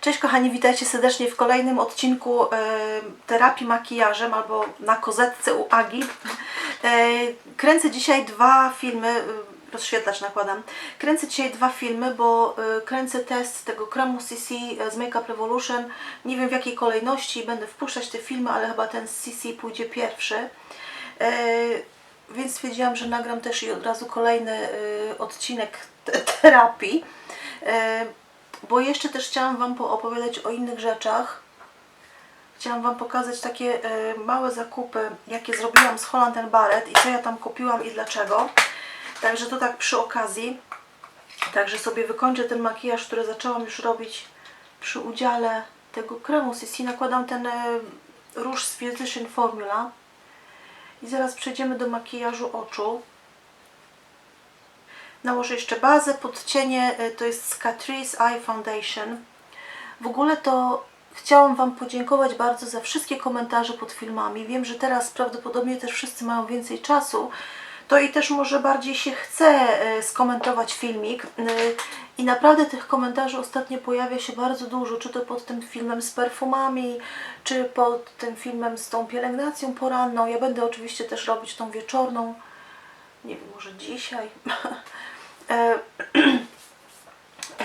Cześć kochani, witajcie serdecznie w kolejnym odcinku e, terapii makijażem albo na kozetce u Agi. E, kręcę dzisiaj dwa filmy, e, rozświetlacz nakładam. Kręcę dzisiaj dwa filmy, bo kręcę test tego kremu CC z Makeup Revolution. Nie wiem w jakiej kolejności będę wpuszczać te filmy, ale chyba ten z CC pójdzie pierwszy. Więc stwierdziłam, że nagram też i od razu kolejny e, odcinek te- terapii. Bo jeszcze też chciałam Wam poopowiadać o innych rzeczach. Chciałam Wam pokazać takie e, małe zakupy, jakie zrobiłam z Holland Barrett i co ja tam kupiłam i dlaczego. Także to tak przy okazji. Także sobie wykończę ten makijaż, który zaczęłam już robić przy udziale tego kremu CC. Nakładam ten e, róż z Physician Formula. I zaraz przejdziemy do makijażu oczu. Nałożę jeszcze bazę, podcienie, y, to jest z Catrice Eye Foundation. W ogóle to chciałam Wam podziękować bardzo za wszystkie komentarze pod filmami. Wiem, że teraz prawdopodobnie też wszyscy mają więcej czasu, to i też może bardziej się chce y, skomentować filmik. Y, I naprawdę tych komentarzy ostatnio pojawia się bardzo dużo, czy to pod tym filmem z perfumami, czy pod tym filmem z tą pielęgnacją poranną. Ja będę oczywiście też robić tą wieczorną nie wiem, może dzisiaj. E,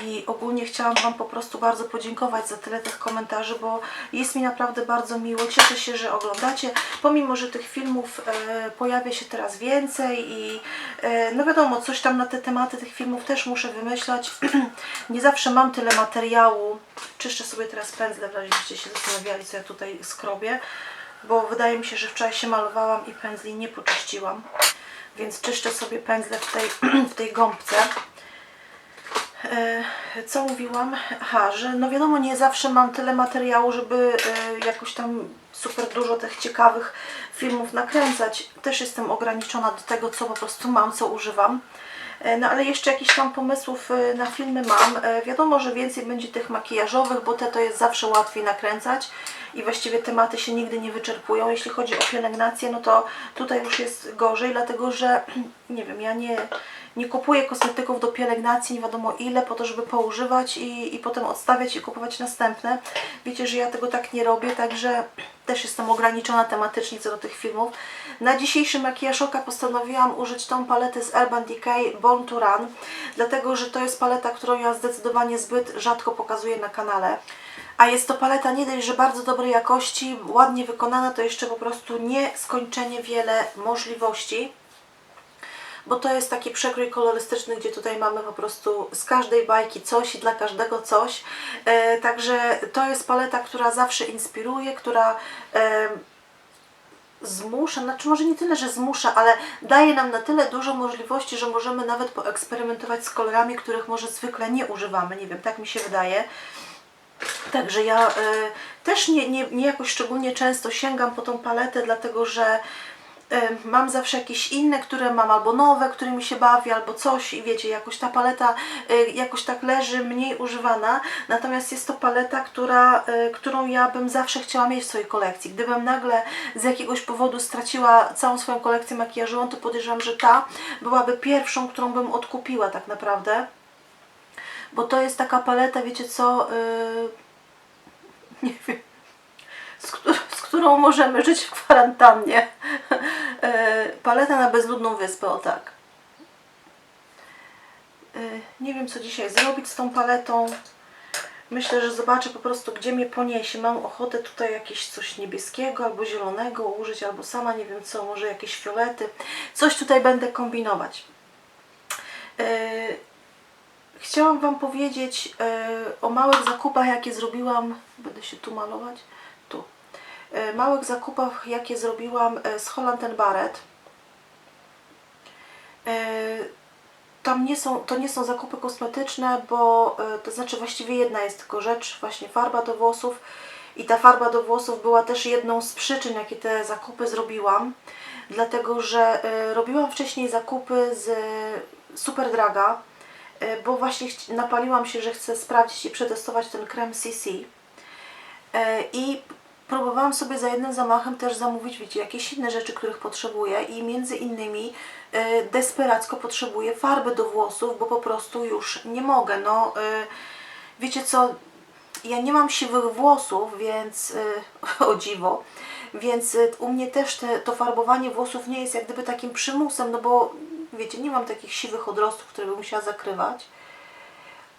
I ogólnie chciałam Wam po prostu bardzo podziękować za tyle tych komentarzy, bo jest mi naprawdę bardzo miło. Cieszę się, że oglądacie. Pomimo, że tych filmów e, pojawia się teraz więcej i e, no wiadomo, coś tam na te tematy tych filmów też muszę wymyślać. Nie zawsze mam tyle materiału. Czyszczę sobie teraz pędzle, w razie byście się zastanawiali, co ja tutaj skrobię, bo wydaje mi się, że wczoraj się malowałam i pędzli nie poczyściłam więc czyszczę sobie pędzle w tej, w tej gąbce. E, Co mówiłam? Aha, że no wiadomo, nie zawsze mam tyle materiału, żeby e, jakoś tam super dużo tych ciekawych filmów nakręcać. Też jestem ograniczona do tego, co po prostu mam, co używam. E, No ale jeszcze jakiś tam pomysłów e, na filmy mam. E, Wiadomo, że więcej będzie tych makijażowych, bo te to jest zawsze łatwiej nakręcać i właściwie tematy się nigdy nie wyczerpują. Jeśli chodzi o pielęgnację, no to tutaj już jest gorzej, dlatego że nie wiem, ja nie, nie kupuję kosmetyków do pielęgnacji, nie wiadomo ile, po to, żeby poużywać i, i potem odstawiać i kupować następne. Wiecie, że ja tego tak nie robię, także też jestem ograniczona tematycznie co do tych filmów. Na dzisiejszy makijaż oka postanowiłam użyć tą paletę z Urban Decay Born to Run, dlatego że to jest paleta, którą ja zdecydowanie zbyt rzadko pokazuję na kanale. A jest to paleta nie dość, że bardzo dobrej jakości, ładnie wykonana, to jeszcze po prostu nieskończenie wiele możliwości bo to jest taki przekrój kolorystyczny, gdzie tutaj mamy po prostu z każdej bajki coś i dla każdego coś. E, także to jest paleta, która zawsze inspiruje, która e, zmusza, znaczy może nie tyle, że zmusza, ale daje nam na tyle dużo możliwości, że możemy nawet poeksperymentować z kolorami, których może zwykle nie używamy. Nie wiem, tak mi się wydaje. Także ja e, też nie, nie, nie jakoś szczególnie często sięgam po tą paletę, dlatego że mam zawsze jakieś inne, które mam albo nowe, którymi się bawię, albo coś i wiecie, jakoś ta paleta e, jakoś tak leży mniej używana, natomiast jest to paleta, która, e, którą ja bym zawsze chciała mieć w swojej kolekcji. Gdybym nagle z jakiegoś powodu straciła całą swoją kolekcję makijażową, to podejrzewam, że ta byłaby pierwszą, którą bym odkupiła tak naprawdę bo to jest taka paleta, wiecie co, yy, nie wiem, z, któr- z którą możemy żyć w kwarantannie. Yy, paleta na bezludną wyspę, o tak. Yy, nie wiem, co dzisiaj zrobić z tą paletą. Myślę, że zobaczę po prostu, gdzie mnie poniesie. Mam ochotę tutaj jakieś coś niebieskiego albo zielonego użyć, albo sama nie wiem co, może jakieś fiolety. Coś tutaj będę kombinować. Yy, Chciałam Wam powiedzieć e, o małych zakupach, jakie zrobiłam. Będę się tu malować. E, małych zakupach, jakie zrobiłam e, z Holland Barrett. E, tam nie są, to nie są zakupy kosmetyczne, bo to znaczy właściwie jedna jest tylko rzecz, właśnie farba do włosów. I ta farba do włosów była też jedną z przyczyn, jakie te zakupy zrobiłam. Dlatego, że robiłam wcześniej zakupy z Superdraga e, bo właśnie napaliłam się, że chcę sprawdzić i przetestować ten krem CC. I próbowałam sobie za jednym zamachem też zamówić, wiecie, jakieś inne rzeczy, których potrzebuję i między innymi e, desperacko potrzebuję farby do włosów, bo po prostu już nie mogę. No, e, wiecie co, ja nie mam siwych włosów, więc y, o dziwo, więc y, u mnie też te, to farbowanie włosów nie jest jak gdyby takim przymusem, no bo wiecie, nie mam takich siwych odrostów, które bym musiała zakrywać.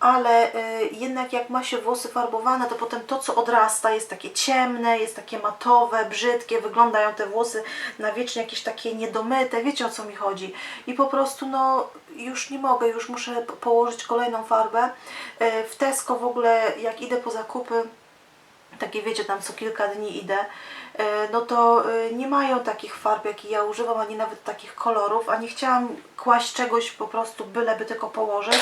Ale y, jednak jak ma się włosy farbowane, to potem to, co odrasta, jest takie ciemne, jest takie matowe, brzydkie, wyglądają te włosy na wiecznie jakieś takie niedomyte, wiecie o co mi chodzi. I po prostu no już nie mogę, już muszę po- położyć kolejną farbę. Y, w Tesco w ogóle jak idę po zakupy, takie wiecie, tam co kilka dni idę, no to e, nie mają takich farb, jakie ja używam, ani nawet takich kolorów, a nie chciałam kłaść czegoś po prostu byleby tylko położyć.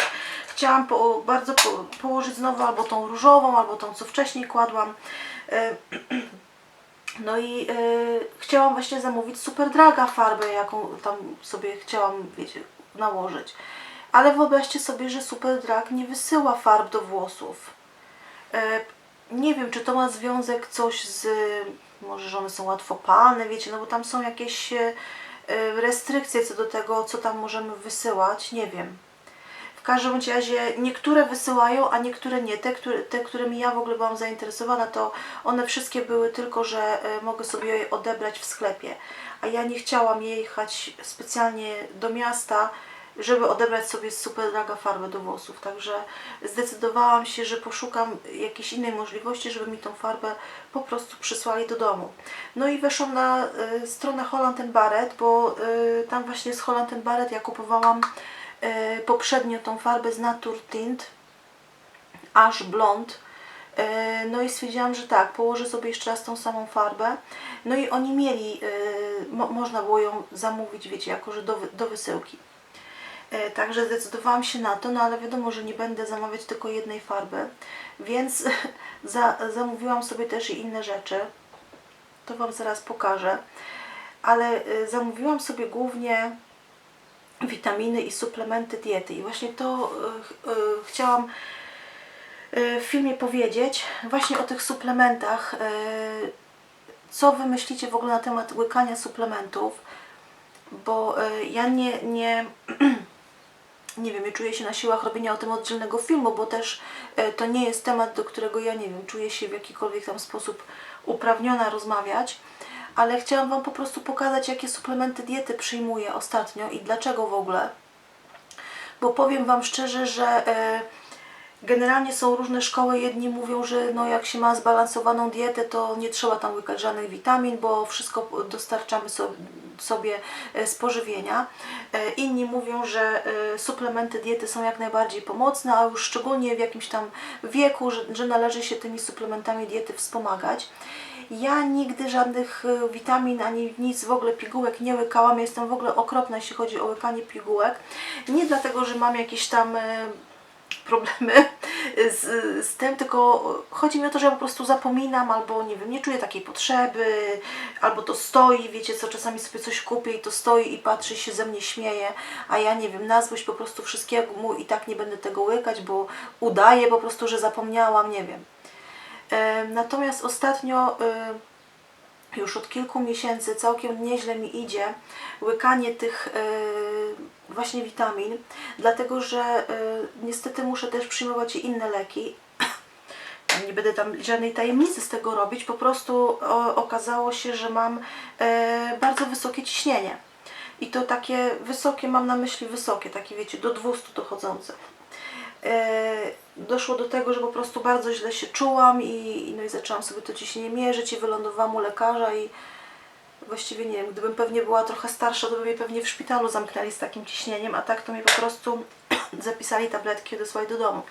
Chciałam po, bardzo po, położyć znowu albo tą różową, albo tą, co wcześniej kładłam. E, No i e, chciałam właśnie zamówić super draga farbę, jaką tam sobie chciałam, wiecie, nałożyć. Ale wyobraźcie sobie, że super drag nie wysyła farb do włosów. E, nie wiem, czy to ma związek coś z. Może, że one są łatwopalne, wiecie, no bo tam są jakieś e, e, restrykcje co do tego, co tam możemy wysyłać. Nie wiem. W każdym razie niektóre wysyłają, a niektóre nie. Te, które, te, którymi ja w ogóle byłam zainteresowana, to one wszystkie były tylko, że e, mogę sobie je odebrać w sklepie. A ja nie chciałam jechać specjalnie do miasta, żeby odebrać sobie super draga farbę do włosów. Także zdecydowałam się, że poszukam jakiejś innej możliwości, żeby mi tą farbę po prostu przysłali do domu. No i weszłam na y, stronę Holland Barrett, bo y, tam właśnie z Holland Barrett ja kupowałam y, poprzednio tą farbę z Natur Tint Ash Blond. Y, No i stwierdziłam, że tak, położę sobie jeszcze raz tą samą farbę. No i oni mieli, y, mo, można było ją zamówić, wiecie, jako że do, do wysyłki. E, Także zdecydowałam się na to, no ale wiadomo, że nie będę zamawiać tylko jednej farby, więc za, zamówiłam sobie też inne rzeczy. To Wam zaraz pokażę. Ale e, zamówiłam sobie głównie witaminy i suplementy diety. I właśnie to e, ch- chciałam w filmie powiedzieć, właśnie o tych suplementach. Co Wy myślicie w ogóle na temat łykania suplementów? Bo ja nie, nie nie wiem, nie czuję się na siłach robienia o tym oddzielnego filmu, bo też e, to nie jest temat, do którego ja nie wiem, czuję się w jakikolwiek tam sposób uprawniona rozmawiać, ale chciałam Wam po prostu pokazać, jakie suplementy diety przyjmuję ostatnio i dlaczego w ogóle. Bo powiem Wam szczerze, że e, generalnie są różne szkoły. Jedni mówią, że no jak się ma zbalansowaną dietę, to nie trzeba tam łykać żadnych witamin, bo wszystko dostarczamy so- sobie e, z pożywienia. E, Inni mówią, że e, suplementy diety są jak najbardziej pomocne, a już szczególnie w jakimś tam wieku, że, że należy się tymi suplementami diety wspomagać. Ja nigdy żadnych witamin ani nic w ogóle pigułek nie łykałam. Jestem w ogóle okropna, jeśli chodzi o łykanie pigułek. Nie dlatego, że mam jakieś tam problemy z, z tym, tylko chodzi mi o to, że ja po prostu zapominam albo nie wiem, nie czuję takiej potrzeby, albo to stoi, wiecie co, czasami sobie coś kupię i to stoi i patrzy się ze mnie śmieje, a ja nie wiem, na złość po prostu wszystkiego mu i tak nie będę tego łykać, bo udaję po prostu, że zapomniałam, nie wiem. Natomiast ostatnio już od kilku miesięcy całkiem nieźle mi idzie łykanie tych właśnie witamin, dlatego że e, niestety muszę też przyjmować inne leki. Nie będę tam żadnej tajemnicy z tego robić, po prostu o, okazało się, że mam e, bardzo wysokie ciśnienie. I to takie wysokie, mam na myśli wysokie, takie wiecie, do 200 dochodzące. E, doszło do tego, że po prostu bardzo źle się czułam i no i zaczęłam sobie to ciśnienie mierzyć i wylądowałam u lekarza i właściwie nie wiem, gdybym pewnie była trochę starsza, to by mnie pewnie w szpitalu zamknęli z takim ciśnieniem, a tak to mi po prostu zapisali tabletki i odesłali do domu.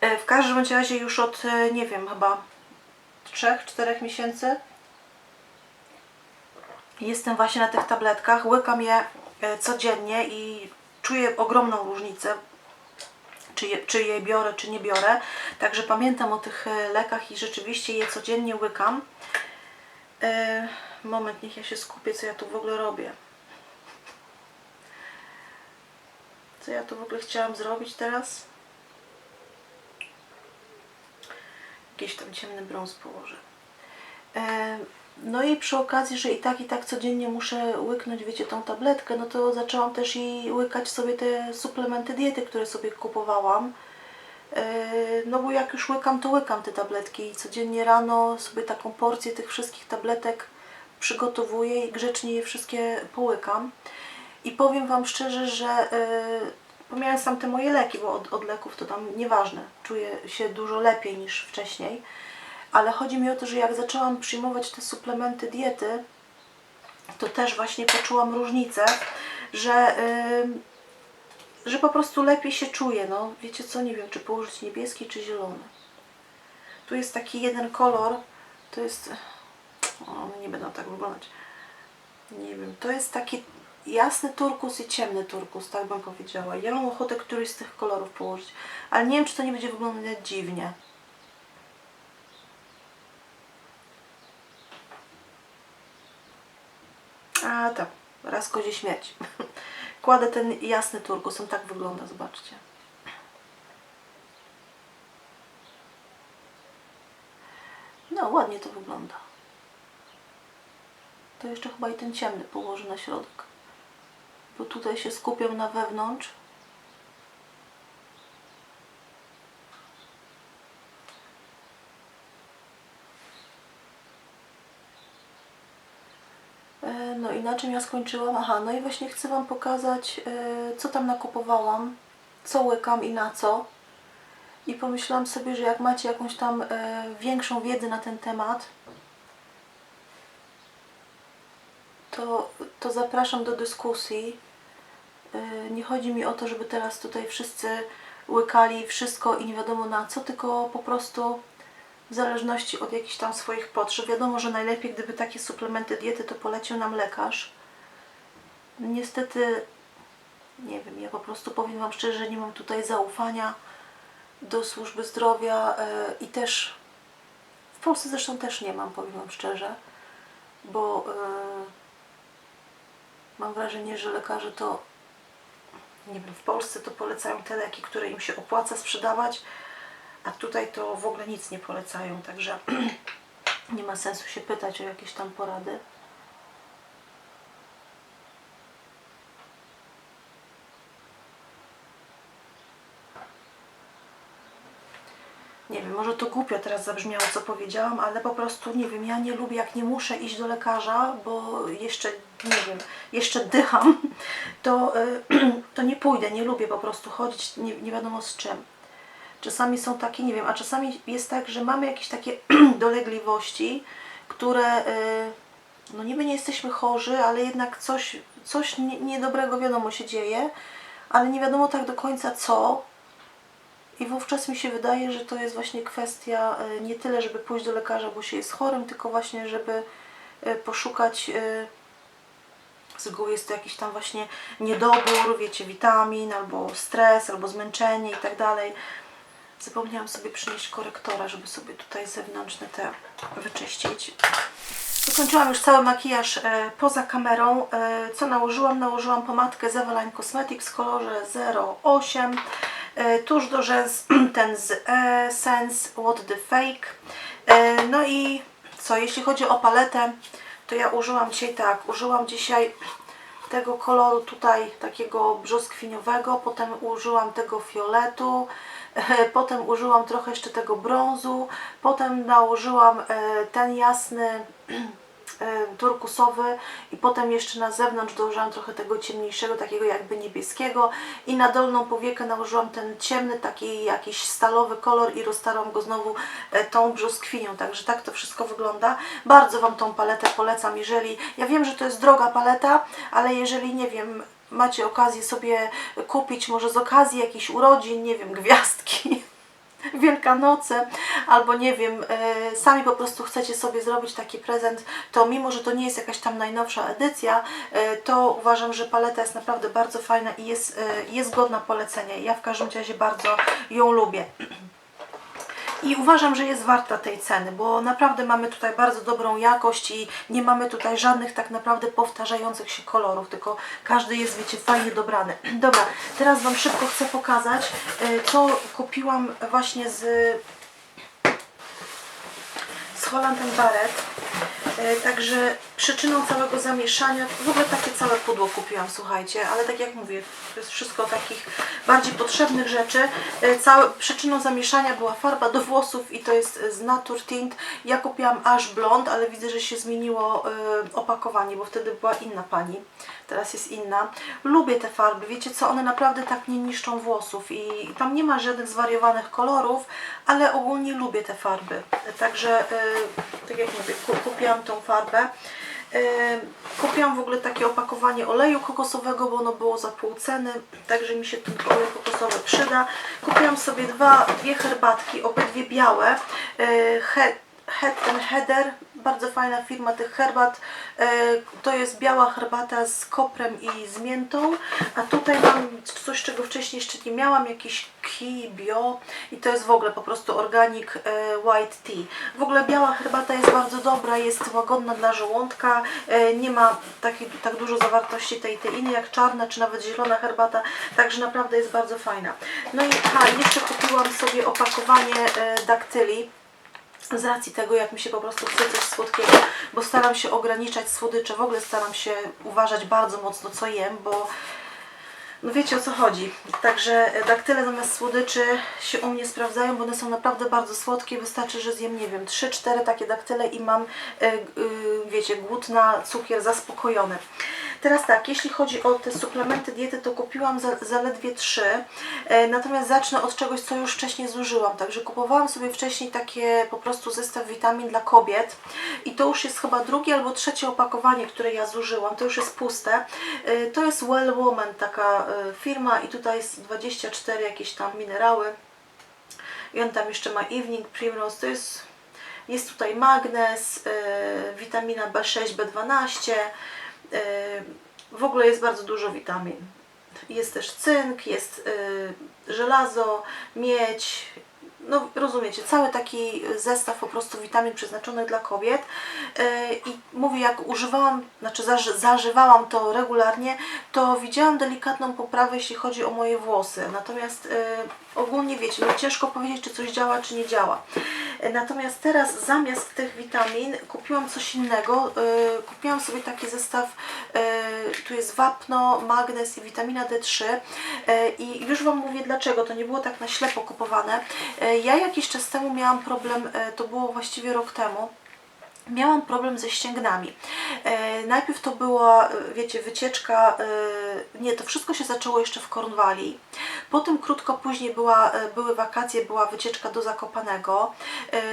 E, w każdym razie już od, e, nie wiem, chyba 3-4 miesięcy jestem właśnie na tych tabletkach, łykam je e, codziennie i czuję ogromną różnicę czy je, czy je biorę, czy nie biorę. Także pamiętam o tych lekach i rzeczywiście je codziennie łykam. E, moment, niech ja się skupię, co ja tu w ogóle robię. Co ja tu w ogóle chciałam zrobić teraz? Jakiś tam ciemny brąz położę. E, no i przy okazji, że i tak, i tak codziennie muszę łyknąć, wiecie, tą tabletkę, no to zaczęłam też i łykać sobie te suplementy diety, które sobie kupowałam. Yy, No bo jak już łykam, to łykam te tabletki i codziennie rano sobie taką porcję tych wszystkich tabletek przygotowuję i grzecznie je wszystkie połykam. I powiem Wam szczerze, że yy, pomijając tam te moje leki, bo od, od leków to tam nieważne, czuję się dużo lepiej niż wcześniej, ale chodzi mi o to, że jak zaczęłam przyjmować te suplementy diety, to też właśnie poczułam różnicę, że, yy, że po prostu lepiej się czuję. No, wiecie co, nie wiem, czy położyć niebieski, czy zielony. Tu jest taki jeden kolor, to jest... O, one nie będą tak wyglądać. Nie wiem, to jest taki jasny turkus i ciemny turkus, tak bym powiedziała. Ja mam ochotę któryś z tych kolorów położyć, ale nie wiem, czy to nie będzie wyglądać dziwnie. A tak, raz kozie śmierć. Kładę ten jasny turkus, on tak wygląda, zobaczcie. No, ładnie to wygląda. To jeszcze chyba i ten ciemny położę na środek. Bo tutaj się skupiam na wewnątrz. E, No i na czym ja skończyłam? Aha, no i właśnie chcę Wam pokazać, e, co tam nakupowałam, co łykam i na co. I pomyślałam sobie, że jak macie jakąś tam e, większą wiedzę na ten temat, to, to zapraszam do dyskusji. Yy, Nie chodzi mi o to, żeby teraz tutaj wszyscy łykali wszystko i nie wiadomo na co, tylko po prostu w zależności od jakichś tam swoich potrzeb. Wiadomo, że najlepiej, gdyby takie suplementy diety to polecił nam lekarz. Niestety, nie wiem, ja po prostu powiem Wam szczerze, że nie mam tutaj zaufania do służby zdrowia yy, i też w Polsce zresztą też nie mam, powiem Wam szczerze, bo yy, mam wrażenie, że lekarze to, nie wiem, w Polsce to polecają te leki, które im się opłaca sprzedawać, a tutaj to w ogóle nic nie polecają, także nie ma sensu się pytać o jakieś tam porady. Może to głupio teraz zabrzmiało, co powiedziałam, ale po prostu nie wiem, ja nie lubię, jak nie muszę iść do lekarza, bo jeszcze, nie wiem, jeszcze dycham, to, y, to nie pójdę, nie lubię po prostu chodzić nie, nie wiadomo z czym. Czasami są takie, nie wiem, a czasami jest tak, że mamy jakieś takie dolegliwości, które, y, no niby nie jesteśmy chorzy, ale jednak coś, coś nie- niedobrego wiadomo się dzieje, ale nie wiadomo tak do końca co, i wówczas mi się wydaje, że to jest właśnie kwestia e, nie tyle, żeby pójść do lekarza, bo się jest chorym, tylko właśnie, żeby e, poszukać e, z reguły jest to jakiś tam właśnie niedobór, wiecie, witamin, albo stres, albo zmęczenie i tak dalej. Zapomniałam sobie przynieść korektora, żeby sobie tutaj zewnętrzne te wyczyścić. Dokończyłam już cały makijaż poza kamerą. Co nałożyłam? Nałożyłam pomadkę z Cosmetics w kolorze 08. E, tuż do rzęs ten z Essence What the Fake. E, no i co, jeśli chodzi o paletę, to ja użyłam dzisiaj tak, użyłam dzisiaj tego koloru tutaj takiego brzoskwiniowego, potem użyłam tego fioletu, e, potem użyłam trochę jeszcze tego brązu, potem nałożyłam ten jasny turkusowy i potem jeszcze na zewnątrz dołożyłam trochę tego ciemniejszego, takiego jakby niebieskiego i na dolną powiekę nałożyłam ten ciemny, taki jakiś stalowy kolor i roztarłam go znowu e, tą brzoskwinią, także tak to wszystko wygląda. Bardzo Wam tą paletę polecam, jeżeli, ja wiem, że to jest droga paleta, ale jeżeli, nie wiem, macie okazję sobie kupić może z okazji jakichś urodzin, nie wiem, gwiazdki, Wielkanoce, albo nie wiem, e, sami po prostu chcecie sobie zrobić taki prezent, to mimo, że to nie jest jakaś tam najnowsza edycja, e, to uważam, że paleta jest naprawdę bardzo fajna i jest, e, jest godna polecenia. Ja w każdym razie bardzo ją lubię. I uważam, że jest warta tej ceny, bo naprawdę mamy tutaj bardzo dobrą jakość i nie mamy tutaj żadnych tak naprawdę powtarzających się kolorów, tylko każdy jest, wiecie, fajnie dobrany. Dobra, teraz Wam szybko chcę pokazać, y, co kupiłam właśnie z, z Holland Barrett. Y, Także przyczyną całego zamieszania, w ogóle takie całe pudło kupiłam, słuchajcie, ale tak jak mówię, to jest wszystko takich bardziej potrzebnych rzeczy. E, Całe, przyczyną zamieszania była farba do włosów i to jest z Natur Tint. Ja kupiłam aż blond, ale widzę, że się zmieniło e, opakowanie, bo wtedy była inna pani, teraz jest inna. Lubię te farby, wiecie co, one naprawdę tak nie niszczą włosów i tam nie ma żadnych zwariowanych kolorów, ale ogólnie lubię te farby. Także, e, tak jak mówię, ku- kupiłam tą farbę. E, Kupiłam w ogóle takie opakowanie oleju kokosowego, bo ono było za pół ceny, także mi się ten olej kokosowy przyda. Kupiłam sobie dwa, dwie herbatki, obydwie białe. E, He, Head and bardzo fajna firma tych herbat. E, To jest biała herbata z koprem i z miętą, a tutaj mam coś, czego wcześniej jeszcze nie miałam, jakiś Ki Bio i to jest w ogóle po prostu organic e, white tea. W ogóle biała herbata jest bardzo dobra, jest łagodna dla żołądka, e, nie ma takiej, tak dużo zawartości tej teiny jak czarna czy nawet zielona herbata, także naprawdę jest bardzo fajna. No i aha, jeszcze kupiłam sobie opakowanie daktyli z racji tego, jak mi się po prostu chce coś słodkiego, bo staram się ograniczać słodycze, w ogóle staram się uważać bardzo mocno co jem, bo no wiecie o co chodzi. Także e, daktyle zamiast słodyczy się u mnie sprawdzają, bo one są naprawdę bardzo słodkie. Wystarczy, że zjem, nie wiem, 3-4 takie daktyle i mam, e, y, wiecie, głód na cukier zaspokojony. Teraz tak, jeśli chodzi o te suplementy diety, to kupiłam za, zaledwie 3. E, natomiast zacznę od czegoś, co już wcześniej zużyłam. Także kupowałam sobie wcześniej takie po prostu zestaw witamin dla kobiet i to już jest chyba drugie albo trzecie opakowanie, które ja zużyłam. To już jest puste. E, to jest Well Woman, taka e, firma i tutaj jest 24 jakieś tam minerały. I on tam jeszcze ma Evening Primrose. To jest, jest tutaj magnez, witamina B6, B12. E, w ogóle jest bardzo dużo witamin. Jest też cynk, jest e, żelazo, miedź. No rozumiecie, cały taki zestaw po prostu witamin przeznaczonych dla kobiet. E, I mówię, jak używałam, znaczy zaży, zażywałam to regularnie, to widziałam delikatną poprawę, jeśli chodzi o moje włosy. Natomiast ogólnie wiecie, no ciężko powiedzieć, czy coś działa, czy nie działa. Natomiast teraz zamiast tych witamin kupiłam coś innego. E, Kupiłam sobie taki zestaw, e, tu jest wapno, magnez i witamina D3 E, i już Wam mówię dlaczego, to nie było tak na ślepo kupowane. Ja jakiś czas temu miałam problem, to było właściwie rok temu, Miałam problem ze ścięgnami. E, najpierw to była, e, wiecie, wycieczka, e, nie, to wszystko się zaczęło jeszcze w Cornwalli. Potem krótko później była, były wakacje, była wycieczka do Zakopanego.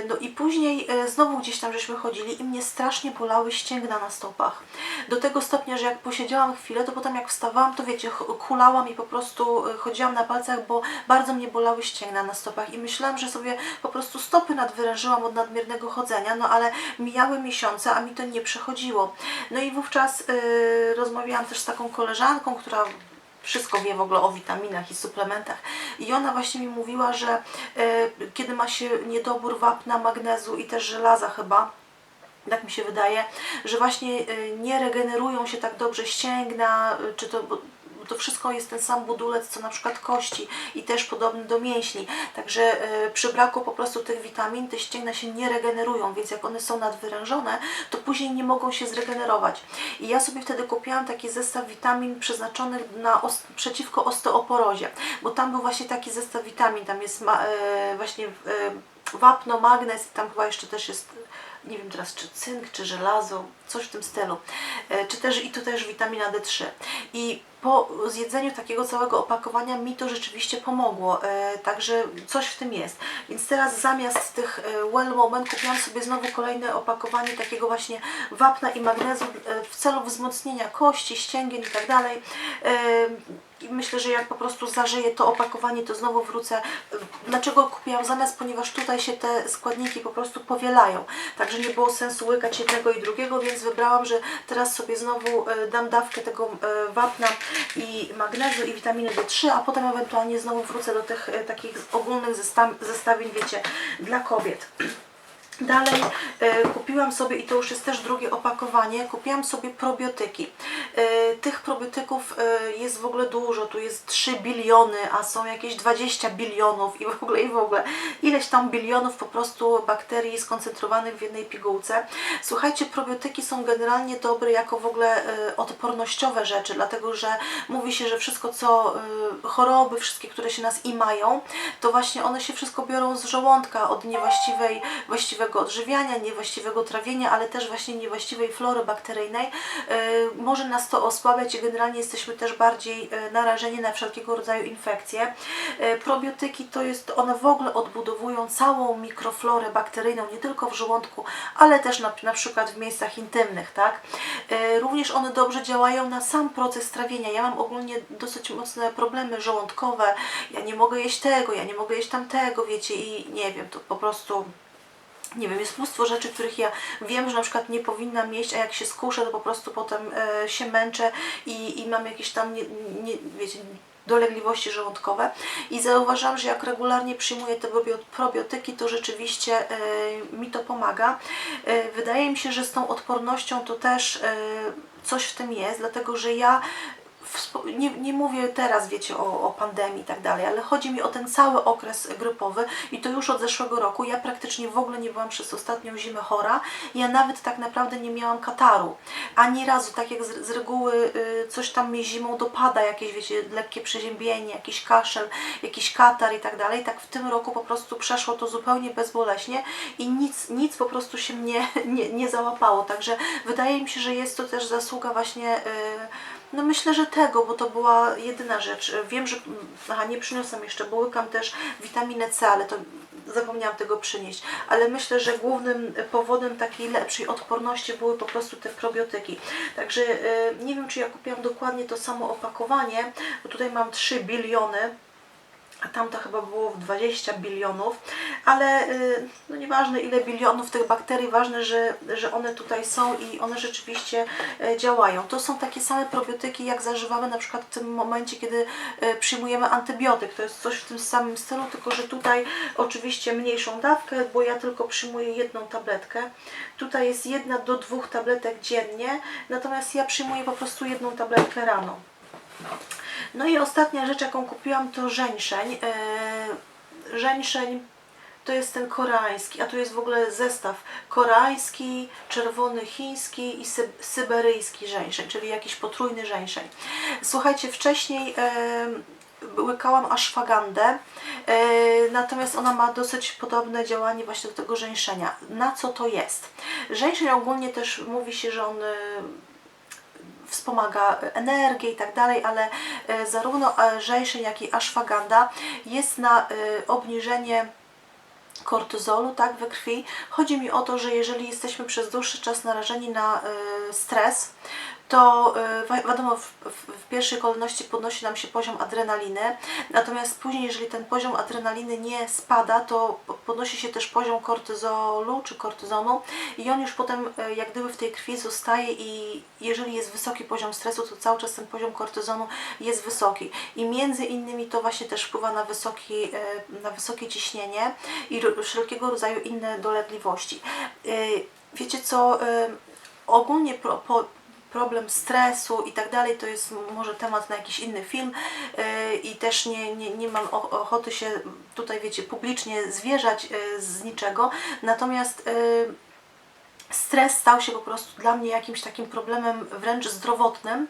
No i później znowu gdzieś tam żeśmy chodzili i mnie strasznie bolały ścięgna na stopach. Do tego stopnia, że jak posiedziałam chwilę, to potem jak wstawałam, to wiecie, kulałam i po prostu chodziłam na palcach, bo bardzo mnie bolały ścięgna na stopach i myślałam, że sobie po prostu stopy nadwyrężyłam od nadmiernego chodzenia, no ale mijały miesiące, a mi to nie przechodziło. No i wówczas y, rozmawiałam też z taką koleżanką, która wszystko wie w ogóle o witaminach i suplementach. I ona właśnie mi mówiła, że y, kiedy ma się niedobór wapna, magnezu i też żelaza chyba, tak mi się wydaje, że właśnie y, nie regenerują się tak dobrze ścięgna, czy to to wszystko jest ten sam budulec, co na przykład kości i też podobny do mięśni. Także y, przy braku po prostu tych witamin te ścięgna się nie regenerują, więc jak one są nadwyrężone, to później nie mogą się zregenerować. I ja sobie wtedy kupiłam taki zestaw witamin przeznaczonych na przeciwko osteoporozie, bo tam był właśnie taki zestaw witamin, tam jest y, właśnie y, wapno, magnez i tam chyba jeszcze też jest nie wiem teraz czy cynk, czy żelazo, coś w tym stylu. E, Czy też i tu też witamina D3. I po zjedzeniu takiego całego opakowania mi to rzeczywiście pomogło. E, Także coś w tym jest. Więc teraz zamiast tych e, Well Moment kupiłam sobie znowu kolejne opakowanie takiego właśnie wapna i magnezu e, w celu wzmocnienia kości, ścięgien i tak dalej. I myślę, że jak po prostu zażyję to opakowanie, to znowu wrócę. Dlaczego kupiłam zamiast? Ponieważ tutaj się te składniki po prostu powielają. Także nie było sensu łykać jednego i drugiego, więc wybrałam, że teraz sobie znowu e, dam dawkę tego e, wapna i magnezu i witaminy D3, a potem ewentualnie znowu wrócę do tych e, takich ogólnych zesta- zestawień, wiecie, dla kobiet. Dalej e, kupiłam sobie, i to już jest też drugie opakowanie, kupiłam sobie probiotyki. E, tych probiotyków e, jest w ogóle dużo, tu jest 3 biliony, a są jakieś 20 bilionów i w ogóle, i w ogóle ileś tam bilionów po prostu bakterii skoncentrowanych w jednej pigułce. Słuchajcie, probiotyki są generalnie dobre jako w ogóle e, odpornościowe rzeczy, dlatego że mówi się, że wszystko co e, choroby, wszystkie, które się nas imają, to właśnie one się wszystko biorą z żołądka, od niewłaściwej, właściwego odżywiania, niewłaściwego trawienia, ale też właśnie niewłaściwej flory bakteryjnej. E, Może nas to osłabiać i generalnie jesteśmy też bardziej e, narażeni na wszelkiego rodzaju infekcje. E, Probiotyki to jest, one w ogóle odbudowują całą mikroflorę bakteryjną, nie tylko w żołądku, ale też na, na przykład w miejscach intymnych, tak? Również one dobrze działają na sam proces trawienia. Ja mam ogólnie dosyć mocne problemy żołądkowe. Ja nie mogę jeść tego, ja nie mogę jeść tamtego, wiecie, i nie wiem, to po prostu nie wiem, jest mnóstwo rzeczy, których ja wiem, że na przykład nie powinnam jeść, a jak się skuszę, to po prostu potem e, się męczę i, i mam jakieś tam, nie, nie, wiecie, dolegliwości żołądkowe i zauważyłam, że jak regularnie przyjmuję te probio- probiotyki, to rzeczywiście e, mi to pomaga. E, wydaje mi się, że z tą odpornością to też e, coś w tym jest, dlatego że ja nie, nie mówię teraz, wiecie, o, o pandemii i tak dalej, ale chodzi mi o ten cały okres grypowy i to już od zeszłego roku. Ja praktycznie w ogóle nie byłam przez ostatnią zimę chora. Ja nawet tak naprawdę nie miałam kataru. Ani razu, tak jak z, z reguły y, coś tam mnie zimą dopada, jakieś, wiecie, lekkie przeziębienie, jakiś kaszel, jakiś katar i tak dalej. Tak w tym roku po prostu przeszło to zupełnie bezboleśnie i nic, nic po prostu się mnie nie, nie załapało. Także wydaje mi się, że jest to też zasługa właśnie... Y, no myślę, że tego, bo to była jedyna rzecz. Wiem, że aha, nie przyniosłam jeszcze, bo łykam też witaminę C, ale to zapomniałam tego przynieść. Ale myślę, że głównym powodem takiej lepszej odporności były po prostu te probiotyki. Także e, nie wiem, czy ja kupiłam dokładnie to samo opakowanie, bo tutaj mam 3 biliony a tamta chyba było w 20 bilionów, ale y, no nieważne ile bilionów tych bakterii, ważne, że, że one tutaj są i one rzeczywiście e, działają. To są takie same probiotyki, jak zażywamy na przykład w tym momencie, kiedy e, przyjmujemy antybiotyk. To jest coś w tym samym stylu, tylko że tutaj oczywiście mniejszą dawkę, bo ja tylko przyjmuję jedną tabletkę. Tutaj jest jedna do dwóch tabletek dziennie, natomiast ja przyjmuję po prostu jedną tabletkę rano. No i ostatnia rzecz, jaką kupiłam, to żeńszeń. Yy, żeńszeń to jest ten koreański, a tu jest w ogóle zestaw koreański, czerwony chiński i sy syberyjski żeńszeń, czyli jakiś potrójny żeńszeń. Słuchajcie, wcześniej yy, łykałam aszwagandę, yy, natomiast ona ma dosyć podobne działanie właśnie do tego żeńszenia. Na co to jest? Żeńszeń ogólnie też mówi się, że on yy, wspomaga energię i tak dalej, ale e, zarówno e, żejszeń, jak i ashwagandha jest na e, obniżenie kortyzolu tak, we krwi. Chodzi mi o to, że jeżeli jesteśmy przez dłuższy czas narażeni na y, stres, to wi- wiadomo, w, w, pierwszej kolejności podnosi nam się poziom adrenaliny, natomiast później, jeżeli ten poziom adrenaliny nie spada, to po- podnosi się też poziom kortyzolu czy kortyzonu i on już potem y, jak gdyby w tej krwi zostaje i jeżeli jest wysoki poziom stresu, to cały czas ten poziom kortyzonu jest wysoki i między innymi to właśnie też wpływa na, wysoki, y, na wysokie ciśnienie i wszelkiego rodzaju inne dolegliwości. Wiecie co, ogólnie pro, po, problem stresu i tak dalej, to jest może temat na jakiś inny film. Yy, i też nie, nie, nie mam ochoty się tutaj, wiecie, publicznie zwierzać yy, z niczego, natomiast yy, stres stał się po prostu dla mnie jakimś takim problemem wręcz zdrowotnym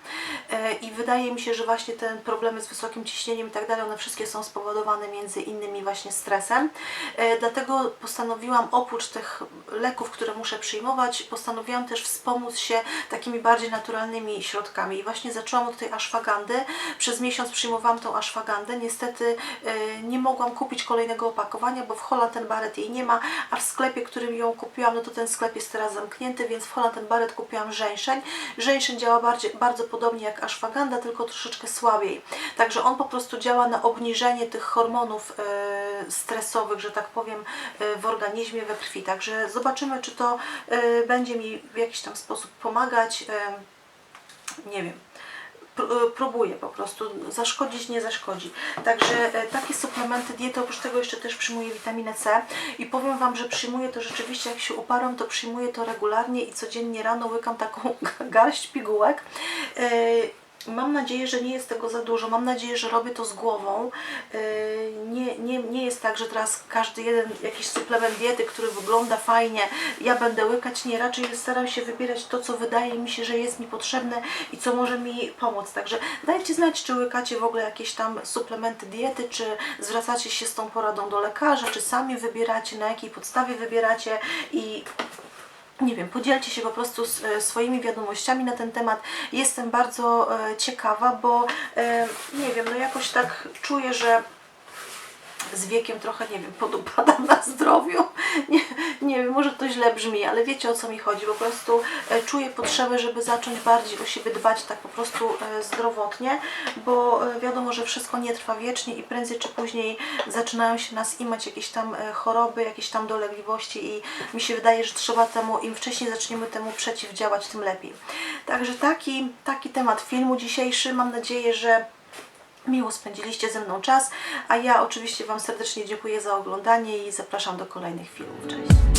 e, i wydaje mi się, że właśnie te problemy z wysokim ciśnieniem i tak dalej, one wszystkie są spowodowane między innymi właśnie stresem. E, Dlatego postanowiłam oprócz tych leków, które muszę przyjmować, postanowiłam też wspomóc się takimi bardziej naturalnymi środkami i właśnie zaczęłam od tej ashwagandy. Przez miesiąc przyjmowałam tą ashwagandę. Niestety e, nie mogłam kupić kolejnego opakowania, bo w Holland Barrett jej nie ma, a w sklepie, którym ją kupiłam, no to ten sklep jest teraz zamknięty, więc w Holland Barrett kupiłam żeńszeń. Żeńszeń działa bardziej, bardzo podobnie jak ashwaganda, tylko troszeczkę słabiej. Także on po prostu działa na obniżenie tych hormonów e, stresowych, że tak powiem, e, w organizmie, we krwi. Także zobaczymy, czy to e, będzie mi w jakiś tam sposób pomagać. Nie wiem pr- e, próbuję po prostu, zaszkodzić nie zaszkodzi. Także e, takie suplementy diety, oprócz tego jeszcze też przyjmuję witaminę C i powiem Wam, że przyjmuję to rzeczywiście, jak się uparłam, to przyjmuję to regularnie i codziennie rano łykam taką garść pigułek. Mam nadzieję, że nie jest tego za dużo. Mam nadzieję, że robię to z głową. Yy, Nie, nie, nie jest tak, że teraz każdy jeden jakiś suplement diety, który wygląda fajnie, ja będę łykać. Nie, raczej staram się wybierać to, co wydaje mi się, że jest mi potrzebne i co może mi pomóc. Także dajcie znać, czy łykacie w ogóle jakieś tam suplementy diety, czy zwracacie się z tą poradą do lekarza, czy sami wybieracie, na jakiej podstawie wybieracie i nie wiem, podzielcie się po prostu e, swoimi wiadomościami na ten temat. Jestem bardzo e, ciekawa, bo e, nie wiem, no jakoś tak czuję, że z wiekiem trochę, nie wiem, podupadam na zdrowiu. Nie, nie wiem, może to źle brzmi, ale wiecie o co mi chodzi. Po prostu e, czuję potrzebę, żeby zacząć bardziej o siebie dbać tak po prostu e, zdrowotnie, bo e, wiadomo, że wszystko nie trwa wiecznie i prędzej czy później zaczynają się nas imać jakieś tam choroby, jakieś tam dolegliwości i mi się wydaje, że trzeba temu, im wcześniej zaczniemy temu przeciwdziałać, tym lepiej. Także taki, taki temat filmu dzisiejszy. Mam nadzieję, że Miło spędziliście ze mną czas, a ja oczywiście Wam serdecznie dziękuję za oglądanie i zapraszam do kolejnych filmów. Cześć!